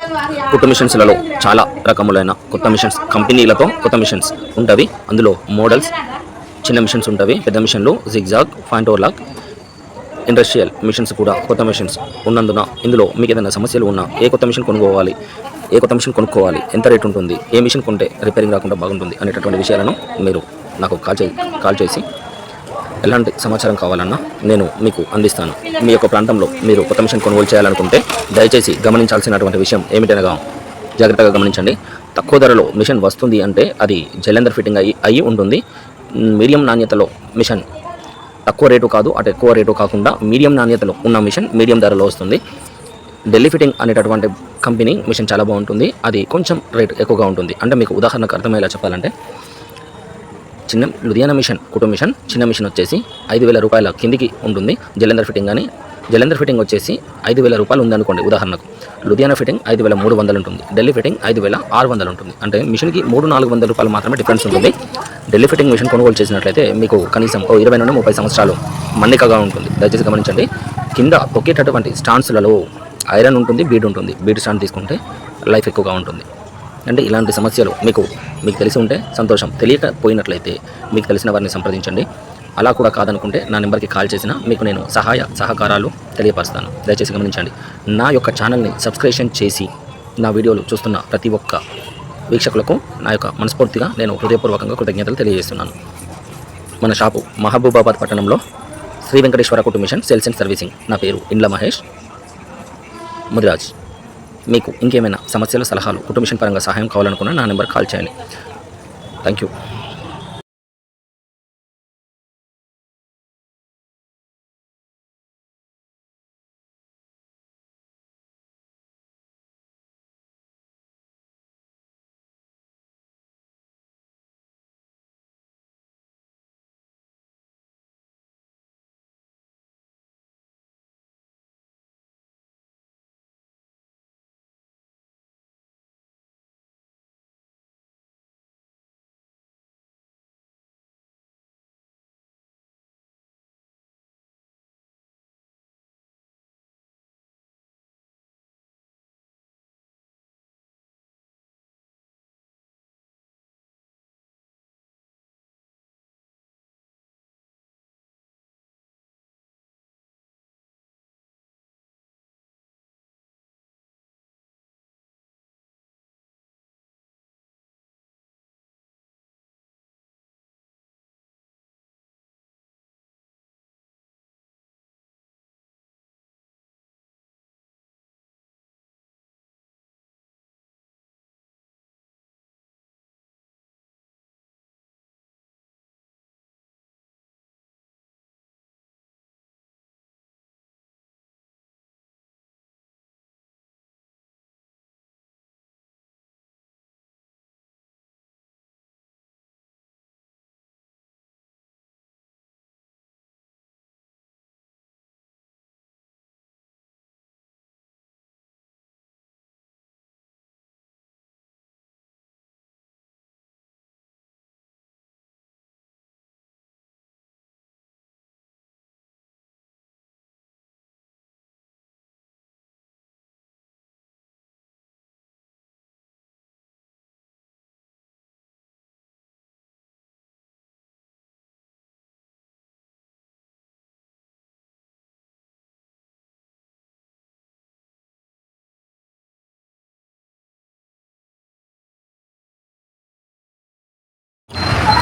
కొత్త మిషన్స్లలో చాలా రకములైన కొత్త మిషన్స్ కంపెనీలతో కొత్త మిషన్స్ ఉంటవి అందులో మోడల్స్ చిన్న మిషన్స్ ఉంటవి పెద్ద మిషన్లు zigzag point lock industrial machines కూడా కొత్త మిషన్స్ ఉన్నందున ఇందులో మీకు ఏదైనా సమస్యలు ఉన్నా ఏ కొత్త మిషన్ కొనుక్కోవాలి ఏ కొత్త మిషన్ కొనుక్కోవాలి ఎంత రేట్ ఉంటుంది ఏ మిషన్ కొంటే రిపేరింగ్ రాకుండా బాగుంటుంది అనేటటువంటి విషయాలను మీరు నాకు కాల్ చే కాల్ చేసి ఎలాంటి సమాచారం కావాలన్నా నేను మీకు అందిస్తాను. మీ యొక్క ప్రాంతంలో మీరు కొత్త మిషన్ కొనుగోలు చేయాలనుకుంటే దయచేసి గమనించాల్సినటువంటి విషయం ఏమిటనగా జాగ్రత్తగా గమనించండి. తక్కువ ధరలో మిషన్ వస్తుంది అంటే అది జలంధర్ ఫిట్టింగ్ అయ్యి అయి ఉంటుంది. మీడియం నాణ్యతలో మిషన్ తక్కువ రేటు కాదు అటు ఎక్కువ రేటు కాకుండా మీడియం నాణ్యతలో ఉన్న మిషన్ మీడియం ధరలో వస్తుంది. ఢిల్లీ ఫిట్టింగ్ అనేటటువంటి కంపెనీ మిషన్ చాలా బాగుంటుంది. అది కొంచెం రేట్ ఎక్కువగా ఉంటుంది. అంటే మీకు ఉదాహరణకు అర్థమయ్యేలా చెప్పాలంటే చిన్న లుధియానా మిషన్ కుటుంబ మిషన్ చిన్న మిషన్ వచ్చేసి ఐదు వేల రూపాయల కిందికి ఉంటుంది. జలంధర్ ఫిట్టింగ్ కానీ జలంధర్ ఫిట్టింగ్ వచ్చేసి ఐదు వేల రూపాయలు ఉందనుకోండి ఉదాహరణకు. లుధియానా ఫిట్టింగ్ ఐదు వేల మూడు వందలు ఉంటుంది. ఢిల్లీ ఫిట్టింగ్ ఐదు వేల ఆరు వందలు ఉంటుంది. అంటే మిషన్కి మూడు నాలుగు వందల రూపాయలు మాత్రమే డిఫరెన్స్ ఉంటుంది. ఢిల్లీ ఫిట్టింగ్ మిషన్ కొనుగోలు చేసినట్లయితే మీకు కనీసం ఓ ఇరవై నుండి ముప్పై సంవత్సరాలు మన్నికగా ఉంటుంది. దయచేసి గమనించండి. కింద తొక్కేటటువంటి స్టాండ్స్లలో ఐరన్ ఉంటుంది బీడ్ ఉంటుంది. బీడ్ స్టాండ్ తీసుకుంటే లైఫ్ ఎక్కువగా ఉంటుంది. అంటే ఇలాంటి సమస్యలు మీకు మీకు తెలిసి ఉంటే సంతోషం. తెలియకపోయినట్లయితే మీకు తెలిసిన వారిని సంప్రదించండి. అలా కూడా కాదనుకుంటే నా నెంబర్కి కాల్ చేసినా మీకు నేను సహాయ సహకారాలు తెలియపరుస్తాను. దయచేసి గమనించండి. నా యొక్క ఛానల్ని సబ్స్క్రిప్షన్ చేసి నా వీడియోలు చూస్తున్న ప్రతి ఒక్క వీక్షకులకు నా యొక్క మనస్ఫూర్తిగా నేను హృదయపూర్వకంగా కృతజ్ఞతలు తెలియజేస్తున్నాను. మన షాపు మహబూబాబాద్ పట్టణంలో శ్రీ వెంకటేశ్వర కుటుంబ మిషన్ సేల్స్ అండ్ సర్వీసింగ్. నా పేరు ఇండ్ల మహేష్. ముదిరాజ్. మీకు ఇంకేమైనా సమస్యలు సలహాలు కుటుంబ మిషన్ పరంగా సహాయం కావాలనుకున్నా నా నెంబర్ కాల్ చేయండి. థ్యాంక్ యూ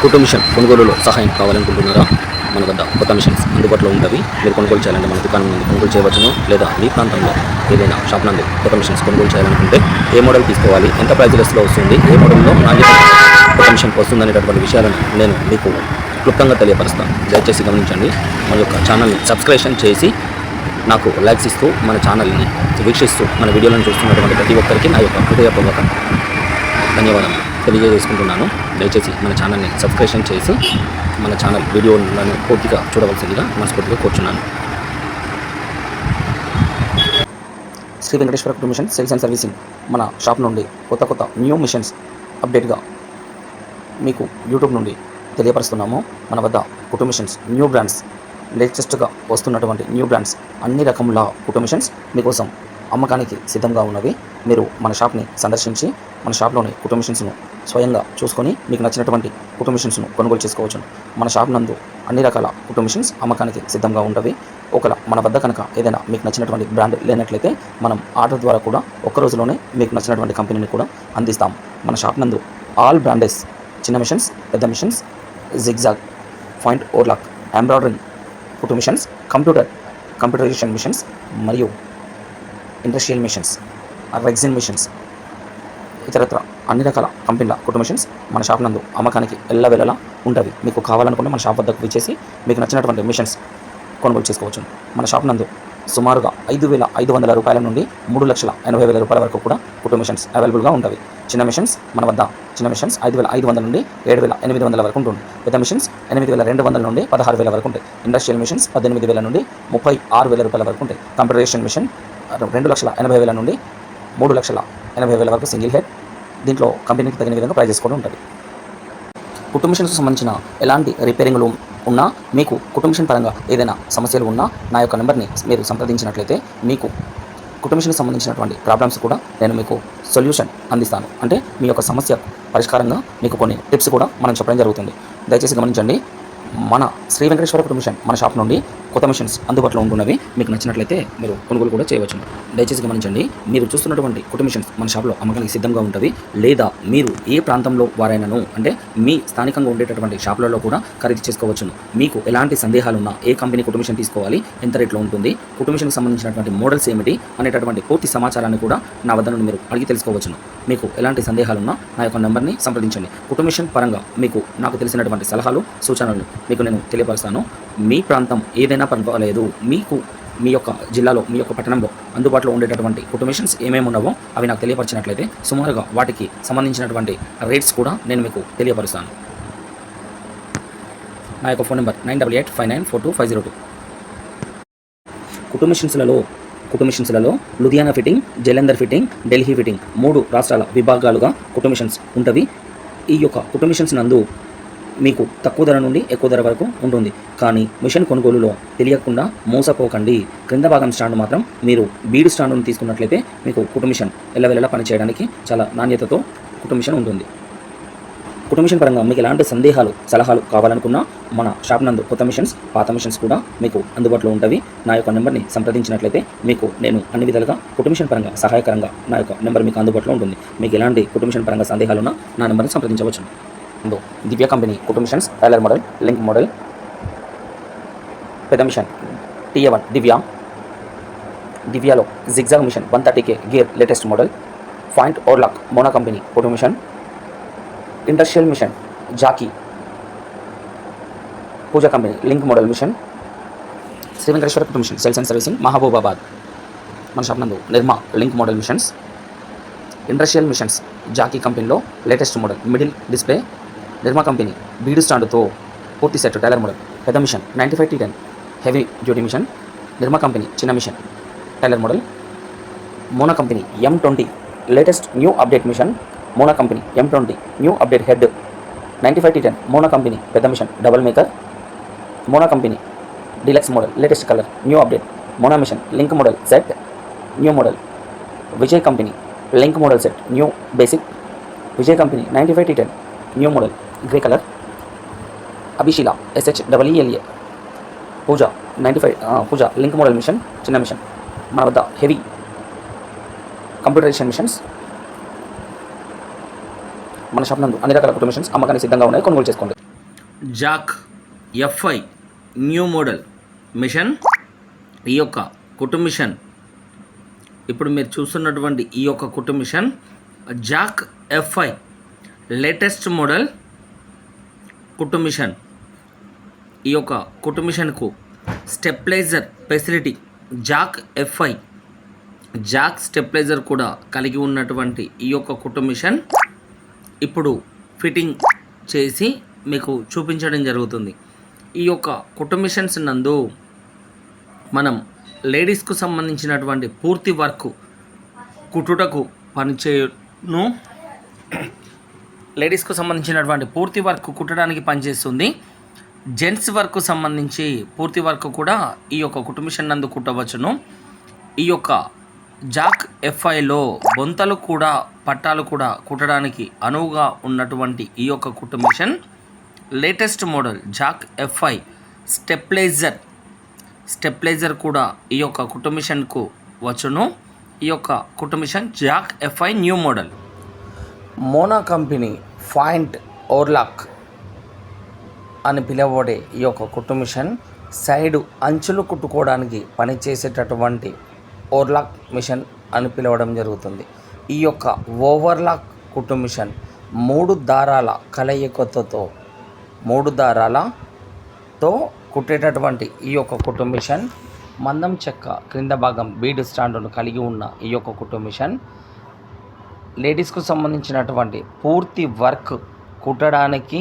కుటుంబ మిషన్ కొనుగోలులో సహాయం కావాలనుకుంటున్నారా? మన వద్ద కొత్త మిషన్స్ అందుబాటులో ఉంటాయి మీరు కొనుగోలు చేయాలంటే మన దుకాణం నుండి కొనుగోలు చేయవచ్చును లేదా మీ ప్రాంతంలో ఏదైనా షాప్ నందు కొత్త మిషన్స్ కొనుగోలు చేయాలనుకుంటే ఏ మోడల్ తీసుకోవాలి? ఎంత ప్రైజ్లెస్లో వస్తుంది? ఏ మోడల్లో నాణ్యత కొత్త మిషన్ వస్తుంది అనేటటువంటి విషయాలను నేను మీకు క్లుప్తంగా తెలియపరుస్తాను. దయచేసి గమనించండి. మన యొక్క ఛానల్ని సబ్స్క్రిప్షన్ చేసి నాకు లైక్స్ ఇస్తూ మన ఛానల్ని వీక్షిస్తూ మన వీడియోలను చూస్తున్నటువంటి ప్రతి ఒక్కరికి నా యొక్క హృదయపూర్వక ధన్యవాదాలు తెలియజేసుకుంటున్నాను. దయచేసి మన ఛానల్ని సబ్స్క్రిప్షన్ చేసి మన ఛానల్ వీడియోలను పూర్తిగా చూడవలసిందిగా మనస్ఫూర్తిగా కోరుచున్నాను. శ్రీ వెంకటేశ్వర కుటుంబ మిషన్ సేల్స్ అండ్ సర్వీసింగ్ మన షాప్ నుండి కొత్త కొత్త న్యూ మిషన్స్ అప్డేట్గా మీకు యూట్యూబ్ నుండి తెలియపరుస్తున్నాము. మన వద్ద కుటుంబ మిషన్స్ న్యూ బ్రాండ్స్ లేటెస్ట్గా వస్తున్నటువంటి న్యూ బ్రాండ్స్ అన్ని రకముల కుటుంబ మిషన్స్ మీకోసం అమ్మకానికి సిద్ధంగా ఉన్నవి. మీరు మన షాప్ని సందర్శించి మన షాప్లోని కుటుంబ మిషన్స్ను స్వయంగా చూసుకొని మీకు నచ్చినటువంటి కుటుంబ మిషన్స్ను కొనుగోలు చేసుకోవచ్చు మన షాప్ నందు అన్ని రకాల కుటుంబ మిషన్స్ అమ్మకానికి సిద్ధంగా ఉంటవి ఒకవేళ మన వద్ద కనుక ఏదైనా మీకు నచ్చినటువంటి బ్రాండ్ లేనట్లయితే మనం ఆర్డర్ ద్వారా కూడా ఒక్క రోజులోనే మీకు నచ్చినటువంటి కంపెనీని కూడా అందిస్తాం. మన షాప్ నందు ఆల్ బ్రాండెస్ చిన్న మిషన్స్ పెద్ద machines zigzag point overlock embroidering కుటుంబ మిషన్స్ కంప్యూటర్ కంప్యూటరైజేషన్ మిషన్స్ మరియు ఇండస్ట్రియల్ మిషన్స్ రెగ్జిన్ మిషన్స్ ఇతరత్ర అన్ని రకాల కంపెనీల కుటుంబ మిషన్స్ మన షాప్ నందు అమ్మకానికి ఎల్లవెల్లలా ఉంటుంది మీకు కావాలనుకుంటే మన షాప్ వద్దకు విచ్చేసి మీకు నచ్చినటువంటి మిషన్స్ కొనుగోలు చేసుకోవచ్చు. మన షాప్ నందు సుమారుగా ఐదు వేల ఐదు వందల రూపాయల నుండి మూడు లక్షల ఎనభై వేల రూపాయల వరకు కూడా కుటుంబ మిషన్స్ అవైలబుల్గా ఉంటాయి. చిన్న మిషన్స్ మన వద్ద చిన్న మిషన్స్ ఐదు వేల ఐదు వందల నుండి ఏడు వేల ఎనిమిది వందల వరకు ఉంటుంది. పెద్ద మిషన్స్ ఎనిమిది వేల రెండు వందల నుండి పదహారు వేల వరకు ఉంటాయి. ఇండస్ట్రియల్ మిషన్స్ పద్దెనిమిది వేల నుండి ముప్పై ఆరు వేల రూపాయల వరకు ఉంటాయి. కంప్యూటరేషన్ మిషన్ రెండు లక్షల ఎనభై వేల నుండి మూడు లక్షల ఎనభై వేల వరకు సింగిల్ హెడ్ దీంట్లో కంపెనీకి తగిన విధంగా ప్రైజెస్ కూడా ఉంటుంది. కుటుంబ మిషన్కు సంబంధించిన ఎలాంటి రిపేరింగ్లు ఉన్నా మీకు కుటుంబ మిషన్ పరంగా ఏదైనా సమస్యలు ఉన్నా నా యొక్క నెంబర్ని మీరు సంప్రదించినట్లయితే మీకు కుటుంబ మిషన్కి సంబంధించినటువంటి ప్రాబ్లమ్స్ కూడా నేను మీకు సొల్యూషన్ అందిస్తాను. అంటే మీ యొక్క సమస్య పరిష్కారంగా మీకు కొన్ని టిప్స్ కూడా మనం చెప్పడం జరుగుతుంది. దయచేసి గమనించండి. మన శ్రీ వెంకటేశ్వర కుటుంబ మిషన్ మన షాప్ నుండి కొత్త మిషన్స్ అందుబాటులో ఉంటున్నవి. మీకు నచ్చినట్లయితే మీరు కొనుగోలు కూడా చేయవచ్చు దయచేసి గమనించండి మీరు చూస్తున్నటువంటి కొత్త మిషన్స్ మన షాప్లో అమ్మకానికి సిద్ధంగా ఉంటవి. లేదా మీరు ఏ ప్రాంతంలో వారైనను అంటే మీ స్థానికంగా ఉండేటటువంటి షాపులలో కూడా ఖరీదు చేసుకోవచ్చును. మీకు ఎలాంటి సందేహాలు ఉన్నా ఏ కంపెనీ కుటుంబ మిషన్ తీసుకోవాలి ఎంత రేట్లో ఉంటుంది కుటుంబ మిషన్కి సంబంధించినటువంటి మోడల్స్ ఏమిటి అనేటటువంటి పూర్తి సమాచారాన్ని కూడా నా వద్ద నుండి మీరు అడిగి తెలుసుకోవచ్చును. మీకు ఎలాంటి సందేహాలున్నా నా యొక్క నెంబర్ని సంప్రదించండి. కుటుంబిషన్ పరంగా మీకు నాకు తెలిసినటువంటి సలహాలు సూచనలు మీకు నేను తెలియపరుస్తాను. మీ ప్రాంతం ఏదైనా పర్వాలేదు మీకు మీ యొక్క జిల్లాలో మీ యొక్క పట్టణంలో అందుబాటులో ఉండేటటువంటి కుటుంబేషన్స్ ఏమేమి ఉన్నావో అవి నాకు తెలియపరిచినట్లయితే సుమారుగా వాటికి సంబంధించినటువంటి రేట్స్ కూడా నేను మీకు తెలియపరుస్తాను. నా యొక్క phone number nine double eight five nine four two five zero two. కుటుంబేషన్స్లలో కుటుంబేషన్స్లలో Ludhiana fitting Jalandhar fitting Delhi fitting మూడు రాష్ట్రాల విభాగాలుగా కుటుంబేషన్స్ ఉంటవి. ఈ యొక్క కుటుంబేషన్స్ నందు మీకు తక్కువ ధర నుండి ఎక్కువ ధర వరకు ఉంటుంది. కానీ మిషన్ కొనుగోలులో తెలియకుండా మోసపోకండి. క్రింద భాగం స్టాండ్ మాత్రం మీరు బీడు స్టాండ్ను తీసుకున్నట్లయితే మీకు కుటుంబిషన్ ఎల్లవెల్లలా పనిచేయడానికి చాలా నాణ్యతతో కుటుంబిషన్ ఉంటుంది. కుటుంబిషన్ పరంగా మీకు ఎలాంటి సందేహాలు సలహాలు కావాలనుకున్నా మన షాప్ నందు కొత్త మిషన్స్ పాత మిషన్స్ కూడా మీకు అందుబాటులో ఉంటవి. నా యొక్క నెంబర్ని సంప్రదించినట్లయితే మీకు నేను అన్ని విధాలుగా కుటుంబిషన్ పరంగా సహాయకరంగా నా యొక్క నెంబర్ మీకు అందుబాటులో ఉంటుంది. మీకు ఎలాంటి కుటుంబిషన్ పరంగా సందేహాలు ఉన్నా నా నెంబర్ని సంప్రదించవచ్చు ఇందో దివ్య కంపెనీ కుటుంబ machines tailor model link model పెద్ద machine TA one Divya దివ్యాలో zigzag machine one thirty K gear latest model point overlock Mona company కుటుంబ machine industrial machine Jackie Pooja company link model machine Shri Venkateswara కుటుంబ machine sales and servicing Mahabubabad మన shop నందు Nirma link model machines industrial machines Jackie కంపెనీలో latest model middle display Nirma company bead స్టాండ్తో పూర్తి set tailor model పెద్ద machine ninety five T ten heavy duty machine Nirma company చిన్న machine tailor model Mona company M twenty latest new update machine Mona company M twenty new update head ninety five T ten Mona company పెద్ద machine double maker Mona company deluxe model latest colour new update Mona machine link model set new model Vijay company link model set new basic Vijay company ninety five T ten new model grey colour అభిషీల SH WLA Pooja ninety five Pooja link model machine చిన్న machine మన వద్ద heavy computerization machines మన shop నందు అన్ని రకాల కుటుంబ machines అమ్మకానికి సిద్ధంగా ఉన్నాయి కొనుగోలు చేసుకోండి Jack FI new model machine ఈ యొక్క కుటుంబ మిషన్ ఇప్పుడు మీరు చూస్తున్నటువంటి ఈ యొక్క కుటుంబ machine Jack FI latest model కుటుంబ మిషన్. ఈ యొక్క కుటుంబ మిషన్కు stabilizer facility Jack FI Jack stabilizer కూడా కలిగి ఉన్నటువంటి ఈ యొక్క కుటుంబ మిషన్ ఇప్పుడు ఫిట్టింగ్ చేసి మీకు చూపించడం జరుగుతుంది. ఈ యొక్క కుటుంబ మిషన్స్ నందు మనం లేడీస్కు సంబంధించినటువంటి పూర్తి వర్క్ కుట్టుటకు పనిచేయును. లేడీస్కు సంబంధించినటువంటి పూర్తి వర్క్ కుట్టడానికి పనిచేస్తుంది. జెంట్స్ వర్క్ సంబంధించి పూర్తి వర్క్ కూడా ఈ యొక్క కుటుంబిషన్ నందు కుట్టవచ్చును. ఈ యొక్క జాక్ ఎఫ్ఐలో బొంతలు కూడా పట్టాలు కూడా కుట్టడానికి అనువుగా ఉన్నటువంటి ఈ యొక్క కుటుంబిషన్ latest model Jack FI stabilizer stabilizer కూడా ఈ యొక్క కుటుంబిషన్కు వచ్చును. ఈ యొక్క కుటుంబిషన్ Jack FI new model. Mona company point overlock అని పిలువబడే ఈ యొక్క కుట్టు మిషన్ సైడు అంచులు కుట్టుకోవడానికి పనిచేసేటటువంటి ఓవర్లాక్ మిషన్ అని పిలవడం జరుగుతుంది. ఈ యొక్క ఓవర్లాక్ కుట్టు మిషన్ మూడు దారాల కలయికతో మూడు దారాలతో కుట్టేటటువంటి ఈ యొక్క కుట్టు మిషన్ మందం చెక్క క్రింద భాగం బీడ్ స్టాండును కలిగి ఉన్న ఈ యొక్క కుట్టు మిషన్ లేడీస్కు సంబంధించినటువంటి పూర్తి వర్క్ కుట్టడానికి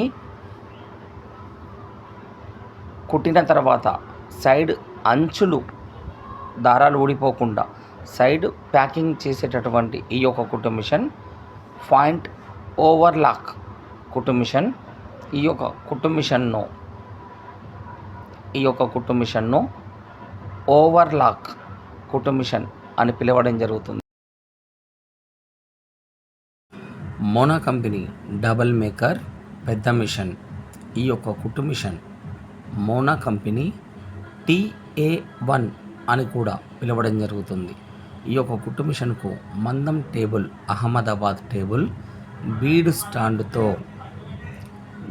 కుట్టిన తర్వాత సైడ్ అంచులు దారాలు ఊడిపోకుండా సైడ్ ప్యాకింగ్ చేసేటటువంటి ఈ యొక్క కుట్టు మిషన్ పాయింట్ ఓవర్లాక్ కుట్టు మిషన్ ఈ యొక్క కుట్టు మిషన్ను ఈ యొక్క కుట్టు మిషన్ను ఓవర్లాక్ కుట్టు మిషన్ అని పిలవడం జరుగుతుంది. మోనా కంపెనీ డబల్ మేకర్ పెద్ద మిషన్. ఈ యొక్క కుట్టు machine Mona company TA one అని కూడా పిలవడం జరుగుతుంది. ఈ యొక్క కుట్టు మిషన్కు మందం టేబుల్ అహ్మదాబాద్ టేబుల్ బీడ్ స్టాండ్తో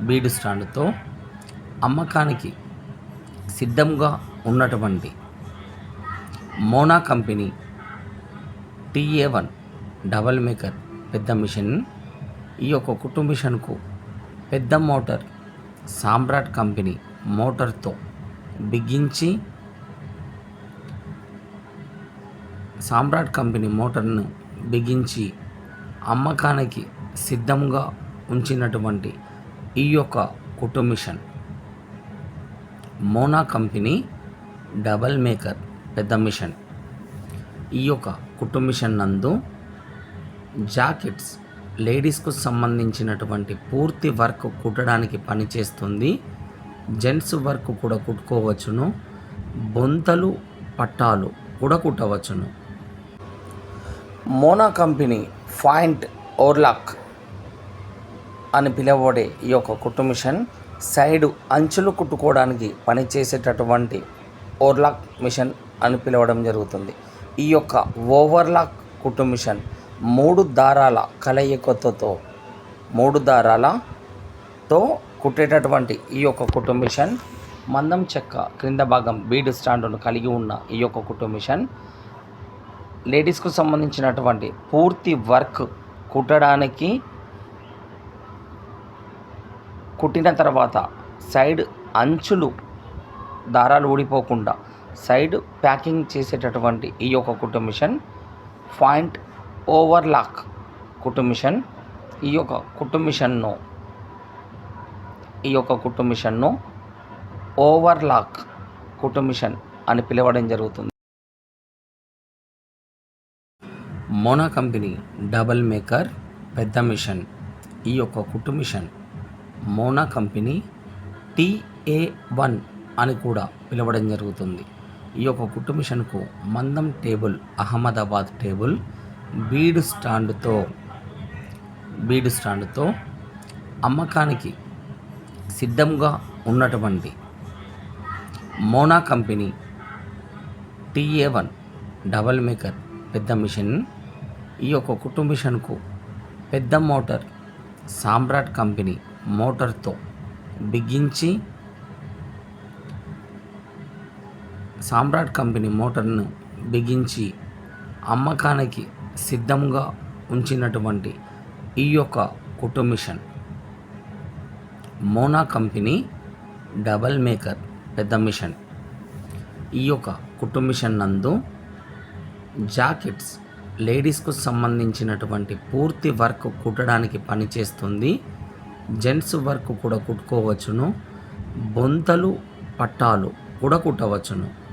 బీడ్ స్టాండ్తో అమ్మకానికి సిద్ధంగా ఉన్నటువంటి Mona company TA one double maker పెద్ద మిషన్ ఈ యొక్క కుటుంబిషన్కు మిషన్కు పెద్ద మోటార్ సామ్రాట్ కంపెనీ మోటార్తో బిగించి సామ్రాట్ కంపెనీ మోటార్ను బిగించి అమ్మకానికి సిద్ధంగా ఉంచినటువంటి ఈ యొక్క కుటుంబిషన్ machine Mona company double maker పెద్ద మిషన్. ఈ యొక్క కుటుంబిషన్ మిషన్ నందు జాకెట్స్ లేడీస్కు సంబంధించినటువంటి పూర్తి వర్క్ కుట్టడానికి పనిచేస్తుంది. జెంట్స్ వర్క్ కూడా కుట్టుకోవచ్చును. బొంతలు పట్టాలు కూడా కుట్టవచ్చును. మోనా కంపెనీ ఫాయింట్ ఓర్లాక్ అని పిలువబడే ఈ యొక్క కుట్టు మిషన్ సైడు అంచులు కుట్టుకోవడానికి పనిచేసేటటువంటి ఓర్లాక్ మిషన్ అని పిలవడం జరుగుతుంది. ఈ యొక్క ఓవర్లాక్ కుట్టు మిషన్ మూడు దారాల కలయికతో మూడు దారాలతో కుట్టేటటువంటి ఈ యొక్క కుట్టు మిషన్ మందం చెక్క క్రింద భాగం బీడ్ స్టాండును కలిగి ఉన్న ఈ యొక్క కుట్టు మిషన్ లేడీస్కు సంబంధించినటువంటి పూర్తి వర్క్ కుట్టడానికి కుట్టిన తర్వాత సైడ్ అంచులు దారాలు ఊడిపోకుండా సైడ్ ప్యాకింగ్ చేసేటటువంటి ఈ యొక్క కుట్టు మిషన్ పాయింట్ ఓవర్లాక్ కుటుంబిషన్ ఈ యొక్క కుటుంబిషన్ను ఈ యొక్క కుటుంబిషన్ను ఓవర్లాక్ కుటుంబిషన్ అని పిలవడం జరుగుతుంది. మోనా కంపెనీ డబల్ మేకర్ పెద్ద మిషన్. ఈ యొక్క కుట్టు machine Mona company TA one అని కూడా పిలవడం జరుగుతుంది. ఈ యొక్క కుట్టు మిషన్కు మందం టేబుల్ అహ్మదాబాద్ టేబుల్ బీడ్ స్టాండ్తో బీడ్ స్టాండ్తో అమ్మకానికి సిద్ధంగా ఉన్నటువంటి Mona company TA one double maker పెద్ద మిషన్. ఈ యొక్క కుట్టు మిషన్కు పెద్ద మోటార్ సామ్రాట్ కంపెనీ మోటార్తో బిగించి సామ్రాట్ కంపెనీ మోటార్ను బిగించి అమ్మకానికి సిద్ధంగా ఉంచినటువంటి ఈ యొక్క కుటుంబిషన్ మోనా కంపెనీ డబల్ మేకర్ పెద్ద మిషన్. ఈ యొక్క కుటుంబిషన్ నందు జాకెట్స్ లేడీస్కు సంబంధించినటువంటి పూర్తి వర్క్ కుట్టడానికి పనిచేస్తుంది. జెంట్స్ వర్క్ కూడా కుట్టుకోవచ్చును. బొంతలు పట్టాలు కూడా కుట్టవచ్చును.